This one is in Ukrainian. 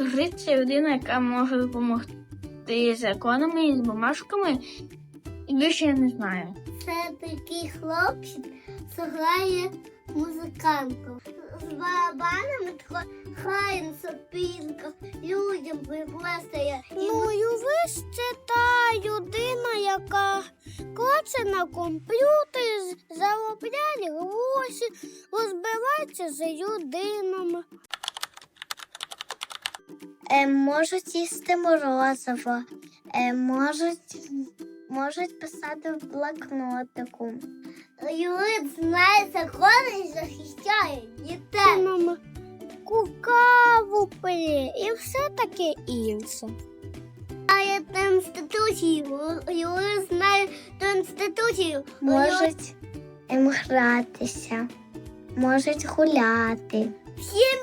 Юрист людина, яка може допомогти з законами і з бумажками. І більше я не знаю. Це такий хлопчик, що грає музикантом. З барабанами тако грає на сопілках, людям пригласає. Ну, юрист це та людина, яка клацає на комп'ютері, заробляє гроші, розбирається з людинами. Е, можуть їсти морозиво, е, можуть, можуть писати в блокнотику. Юрист знає закони і захищає дітей. Кукаву пиє і все таке інше. Знає Конституцію, юрист знає Конституцію. Можуть ем, гратися, можуть гуляти. Всі